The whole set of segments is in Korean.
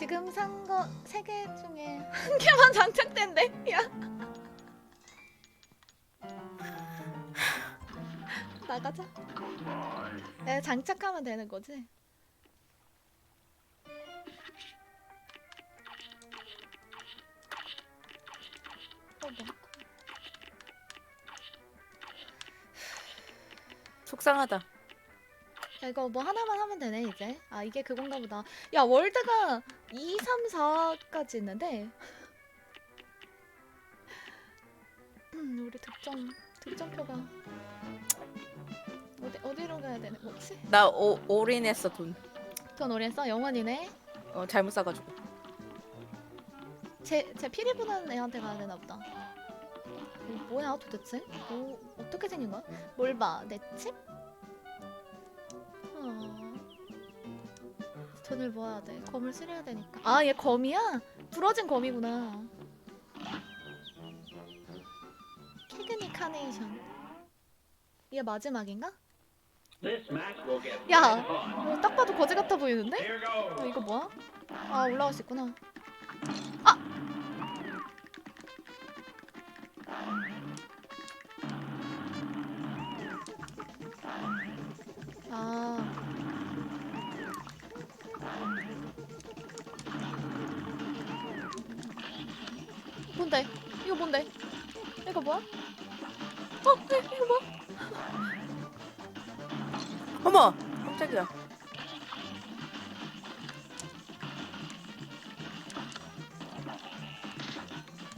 지금 산 거 세 개 중에 한 개만 장착된대. 야. 나가자. 내 장착하면 되는 거지? 속상하다. 야, 이거 뭐 하나만 하면 되네 이제. 아 이게 그건가 보다. 야 월드가 2, 3, 4까지 있는데. 음, 우리 득점 득점표가 어디 어디로 가야 되는 거지? 나 오, 올인했어 돈. 돈 오랬어 영원이네. 어, 잘못 사가지고. 제제 피리 부는 애한테 가야 되나 보다. 이거 뭐야 도대체? 뭐 어떻게 생긴 거야? 뭘 봐? 내 칩? 돈을 모아야 돼. 검을 수리해야 되니까. 아, 얘 검이야? 부러진 검이구나. 캐그니 카네이션. 얘 마지막인가? 야, 어, 딱 봐도 거지 같아 보이는데? 어, 이거 뭐야? 아, 올라갈 수 있구나. 아. 뭔데? 이거 뭔데? 이거 뭐야? 어? 이- 이거 뭐야? 어머, 깜짝이야.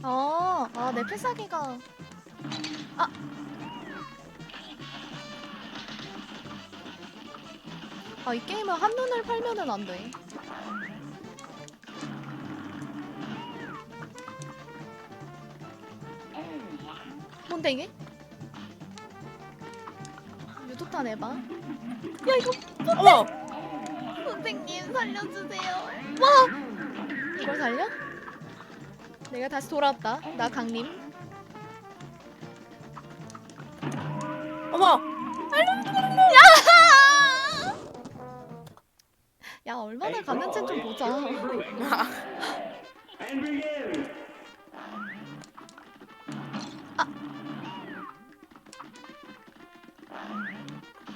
아, 아, 내 필살기가. 아. 아, 이 게임은 한눈을 팔면은 안 돼. 이게? 유도탄 해봐. 야 이거 어머, 선생님 살려주세요. 와! 이걸 살려? 내가 다시 돌아왔다. 나 강림. 어머. 야 얼마나 갔는지 좀 보자.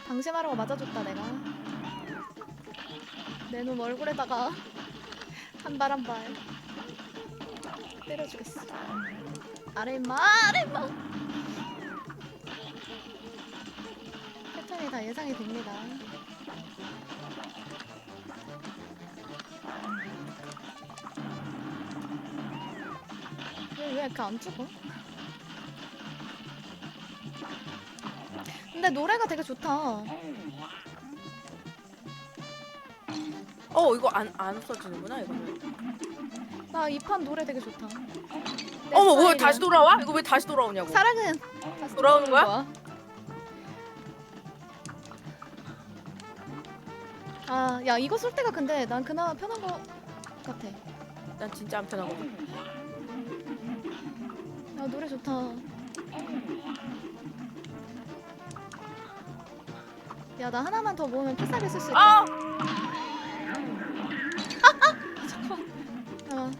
방심하라고 맞아줬다 내가. 내 놈 얼굴에다가 한 발 한 발 때려주겠어. 아래 임마 아래 임마. 패턴이 다 예상이 됩니다. 왜, 왜 이렇게 안 죽어? 근데 노래가 되게 좋다. 어, 이거 안, 안 없어지는구나, 이거는. 나 이 판 노래 되게 좋다. 내 어머, 왜 스타일이야. 다시 돌아와? 이거 왜 다시 돌아오냐고. 사랑은 다시 돌아오는 거야? 아, 야 이거 쏠 때가 근데 난 그나마 편한 거 같아. 난 진짜 안 편하거든. 야 노래 좋다. 야 나 하나만 더 모으면 필살기 쓸수 있다. 아! 잠깐만. 어.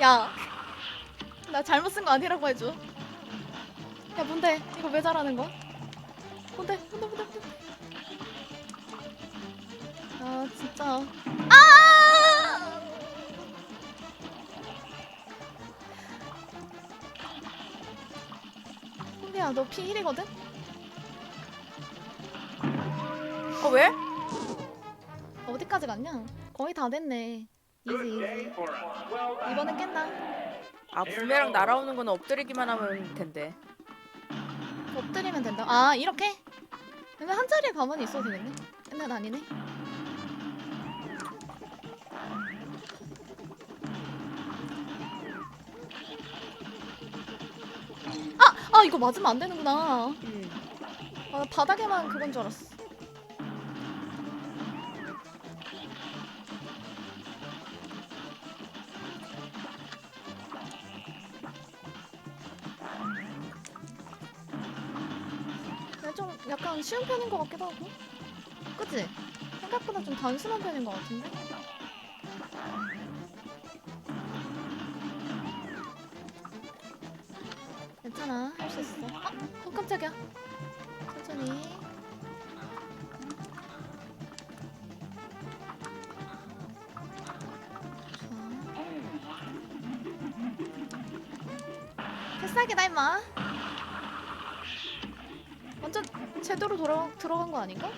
야, 나 잘못 쓴 거 아니라고 해줘. 야, 뭔데? 이거 왜 잘하는 거야? 뭔데? 뭔데? 뭔데? 뭔데? 아, 진짜. 아! 홍비야, 너 P1이거든? 어, 왜? 어디까지 갔냐? 거의 다 됐네. 이지 이지. 이번엔 깼나? 아, 부메랑 날아오는 거는 엎드리기만 하면 텐데. 엎드리면 된다. 아 이렇게? 그러면 한 자리에 가만히 있어도 되겠네. 옛날 아니네. 아, 아 이거 맞으면 안 되는구나. 음. 아, 나 바닥에만 그건 줄 알았어. 근데 좀 약간 쉬운 편인 것 같기도 하고. 그치? 생각보다 좀 단순한 편인 것 같은데? 어, 깜짝이야. 천천히. 패싸기다 임마. 완전 제대로 돌아 들어간 거 아닌가?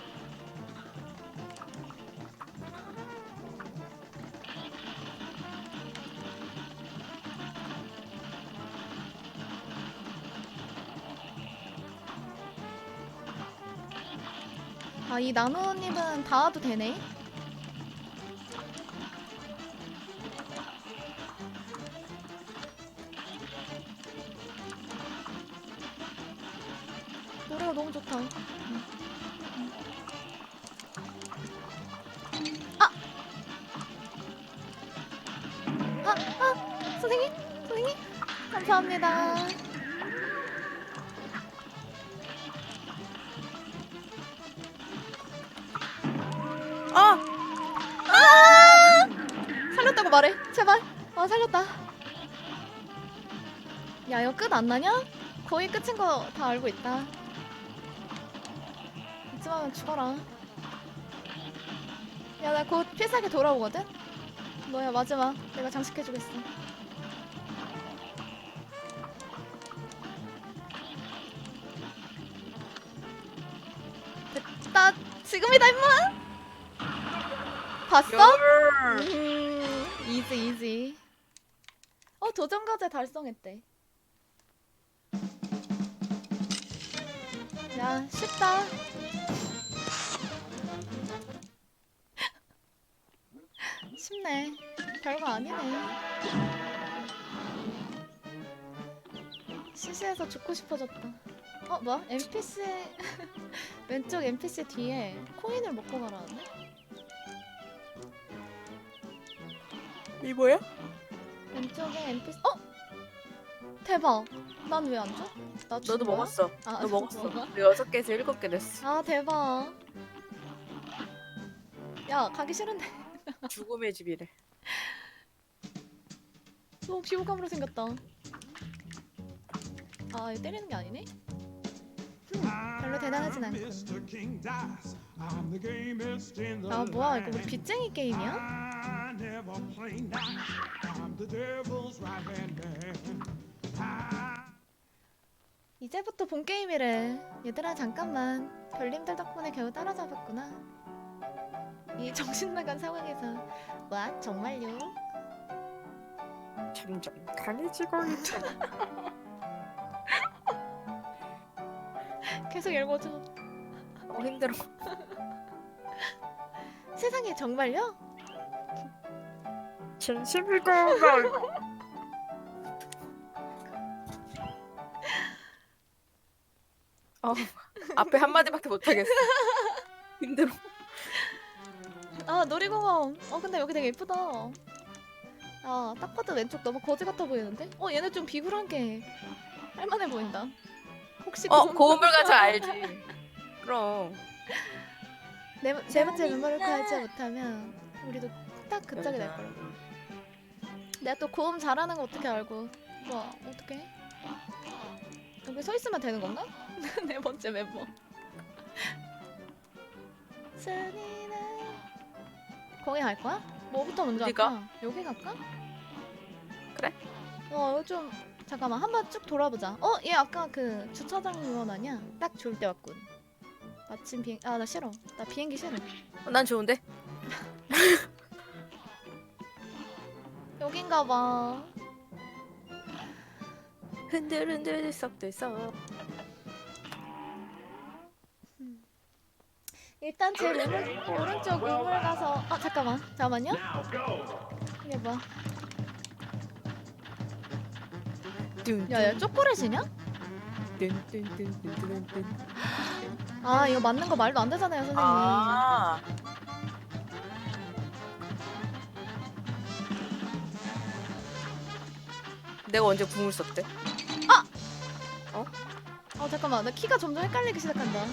아, 이 나노님은 다 와도 되네. 노래가 너무 좋다. 음. 아! 아, 아! 선생님? 선생님? 감사합니다. 안 나냐? 거의 끝인 거 다 알고 있다. 이쯤 하면 죽어라. 야, 나 곧 필살기 돌아오거든? 너야, 마지막. 내가 장식해주겠어. 됐다. 지금이다, 임마! 봤어? 열. 음, 이지 이지. 어 도전 과제 달성했대. 야 쉽다. 쉽네. 별거 아니네. 시시해서 죽고 싶어졌다. 어 뭐야? NPC 왼쪽 NPC 뒤에 코인을 먹고 가라는데? 이 뭐야? 왼쪽에 NPC 어? 대박 난 왜 안 줘? 나준 너도 거야? 먹었어. 아, 너너 먹었어. 먹어? 여섯 개에서 일곱 개 됐어. 아 대박 야 가기 싫은데 죽음의 집이래. 너무 비호감으로 생겼다 아 이거 때리는 게 아니네? 별로 대단하진 않군 아 뭐야 이거 우리 빚쟁이 게임이야? 이제부터 본 게임이래 얘들아 잠깐만 별님들 덕분에 겨우 따라잡았구나 이 정신 나간 상황에서 와 정말요? 점점 강해지고 있다. 계속 읽어줘 어, 힘들어. 세상에 정말요? 진심이고. 어, 앞에 한 마디밖에 못 하겠어. 힘들어. 아 놀이공원 어 근데 여기 되게 예쁘다 아딱 봐도 왼쪽 너무 거지 같아 보이는데? 어 얘네 좀 비굴한 게 할만해 보인다 혹시 어, 고음- 고음을 가져 알지. 그럼. 네, 번- 네 번째 멤버를 구하지 못하면 우리도 딱그 짝이 될 거야 내가 또 고음 잘하는 거 어떻게 알고 뭐 어떻게 여기 서 있으면 되는 건가? 네 번째 멤버 순이는 거기 갈 거야? 뭐부터 먼저 어디 가? 할까? 여기 갈까? 그래. 어 여기 좀 잠깐만 한 번 쭉 돌아보자 어? 얘 아까 그 주차장 요원 아니야? 딱 좋을 때 왔군 마침 비행 아 나 싫어 나 비행기 싫어 어, 난 좋은데. 여긴가 봐 흔들흔들 썩들썩. 일단 제 오른, 오른쪽 우물 가서 아 잠깐만 잠깐만요 이게 뭐야 야야 초콜릿이냐? 아 이거 맞는 거 말도 안 되잖아요 선생님 아. 내가 언제 궁을 썼대? 어 잠깐만 나 키가 점점 헷갈리기 시작한다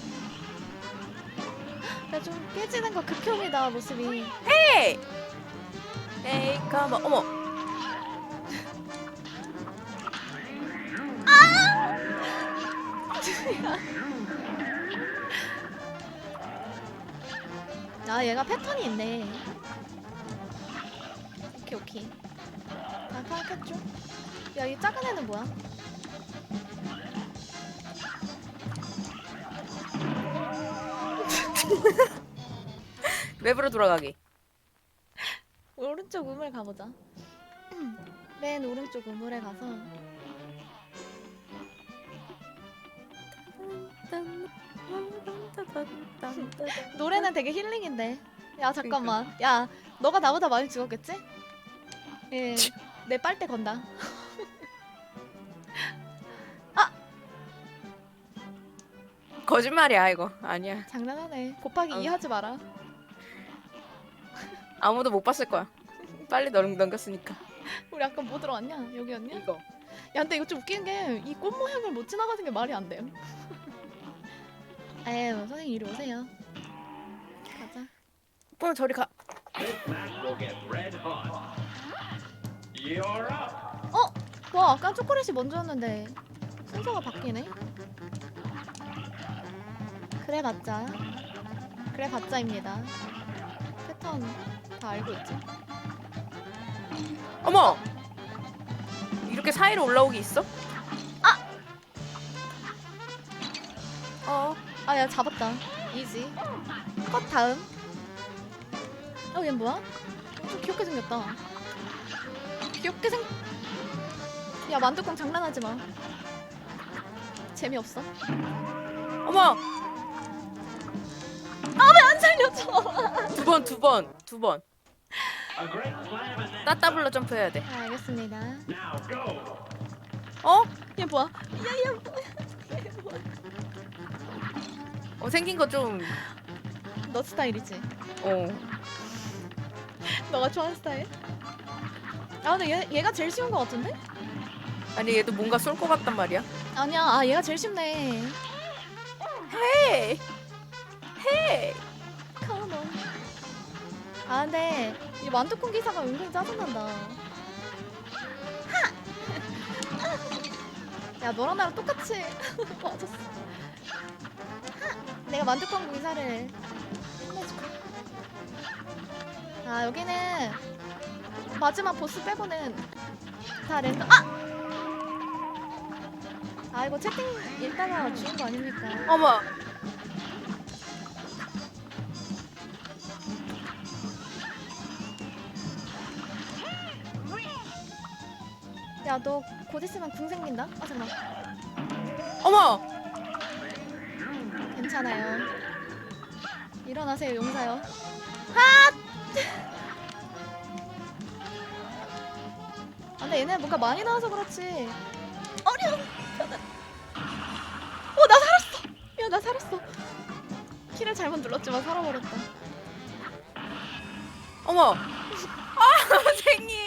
야, 좀 깨지는 거 극혐이다, 모습이. 헤이! 에이, 가만. 어머. 아, 얘가 패턴이 있네. 오케이, 오케이. 다 파악했죠? 야, 이 작은 애는 뭐야? 웹으로 돌아가기. 오른쪽 우물 가보자. 맨 오른쪽 우물에 가서 노래는 되게 힐링인데. 야 잠깐만. 야 너가 나보다 많이 죽었겠지? 예. 내 빨대 건다. 거짓말이야, 이거. 아니야. 장난하네. 곱하기 어. 2 하지 마라. 아무도 못 봤을 거야. 빨리 넘, 넘겼으니까. 우리 아까 뭐 들어왔냐? 여기였냐? 이거. 야 근데 이거 좀 웃긴 게 이 꽃 모양을 못 지나가는 게 말이 안 돼요. 에휴 선생님 이리 오세요. 가자. 그럼 저리 가. This match will get red hot. You're up. 어? 와 아까 초콜릿이 먼저였는데 순서가 바뀌네. 그래 봤자. 그래 봤자입니다. 패턴 다 알고 있지? 어머! 이렇게 사이로 올라오기 있어? 아! 어. 아 야 잡았다. 이지. 컷 다음. 어 얘 뭐야? 좀 귀엽게 생겼다. 귀엽게 생. 야 만두콩 장난하지 마. 재미없어. 어머! 안 살려줘. 두 번, 두 번, 두 번. 따따블로 점프해야 돼. 아, 알겠습니다. 어? 얘 뭐야? 얘 뭐야? 어 생긴 거 좀, 너 스타일이지? 어. 너가 좋아하는 스타일? 아 근데 얘, 얘가 제일 쉬운 거 같은데? 아니, 얘도 뭔가 쏠 것 같단 말이야. 아니야 아 얘가 제일 쉽네 헤이! 헤이! 아 근데 이 만두콩 기사가 은근히 짜증난다 하! 야 너랑 나랑 똑같이 맞았어 하! 내가 만두콩 기사를 혼내줄게 아 여기는 마지막 보스 빼고는 다 랜덤 아! 아 이거 채팅 읽다가 죽은 거 아닙니까 어머! 야 너 곧 있으면 궁 생긴다? 아 잠깐 어머! 괜찮아요 일어나세요 용사요 하! 아 근데 얘네 뭔가 많이 나와서 그렇지 어려워 어나 살았어 야 나 살았어 키를 잘못 눌렀지만 살아버렸다 어머! 아, 선생님!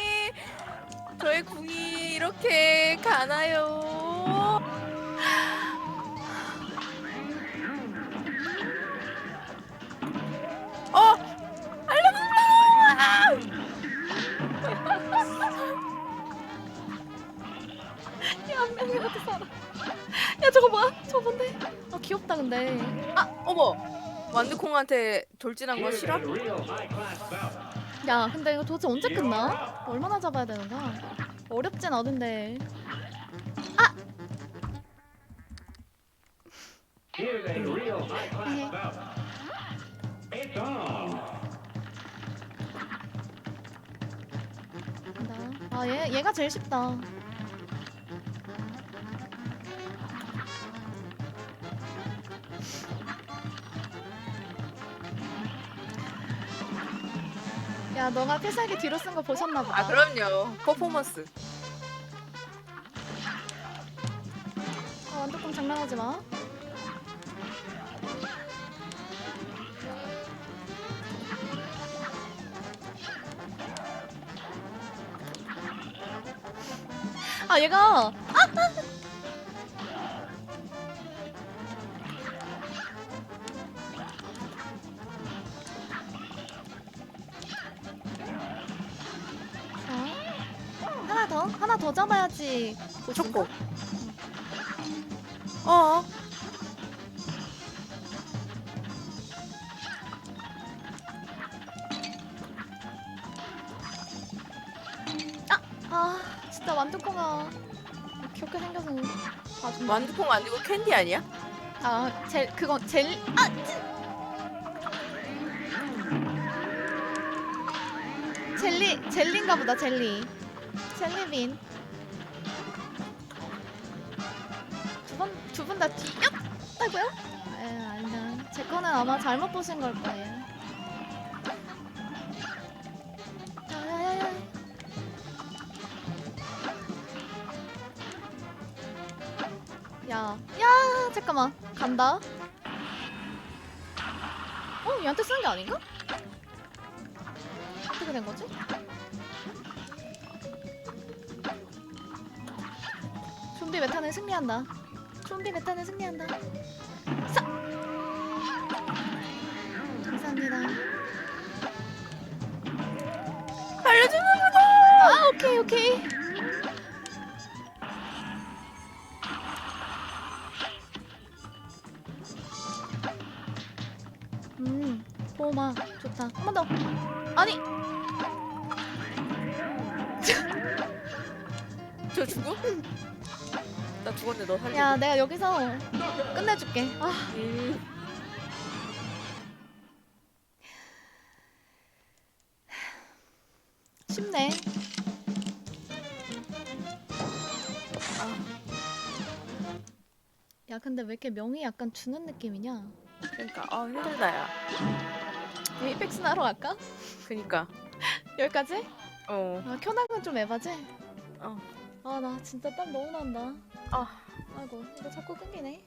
저의 궁이 이렇게 가나요? 어! 알려주세요! 야한 명이라도 살아 야 저거 뭐야 저거 뭔데 아 귀엽다 근데 아, 어머! 완두콩한테 돌진한 거 싫어? 야 근데 이거 도대체 언제 끝나? 얼마나 잡아야 되는 거야? 어렵진 않은데 Mhm. on. 간다. 아, 얘, 얘가 제일 쉽다. 야, 너가 필살기 뒤로 쓴 거 보셨나 보다. 아, 그럼요. 퍼포먼스. 아, 완두콩 장난하지 마. 아, 얘가 하나 더 잡아야지. 보스인가? 초코. 어. 아 진짜 완두콩아 귀엽게 생겨서 봐준 완두콩 아니고 캔디 아니야? 아 젤 그건 젤 아! 찌! 젤리 젤리인가 보다 젤리 젤리빈 두번두분 다 뒤였다고요? 에 아니다 제 거는 아마 잘못 보신 걸 거예요 야, 야, 잠깐만. 간다. 어, 얘한테 쓰는 게 아닌가? 어떻게 된 거지? 좀비 메타는 승리한다. 좀비 메타는 승리한다. 사! 감사합니다. 알려주는구나. 아, 오케이, 오케이. 음, 보마 좋다. 한 번 더. 아니, 죽었는데 너 살려. 야, 내가 여기서 끝내줄게. 아, 음. 쉽네. 아, 야, 근데 왜 이렇게 명이 약간 주는 느낌이냐? 그러니까 아 힘들다야. 에이펙스나 하러 갈까? 그니까. 여기까지? 어. 아, 켜나은 좀 에바지? 어. 아, 나 진짜 땀 너무 난다. 아. 아이고, 이거 자꾸 끊기네.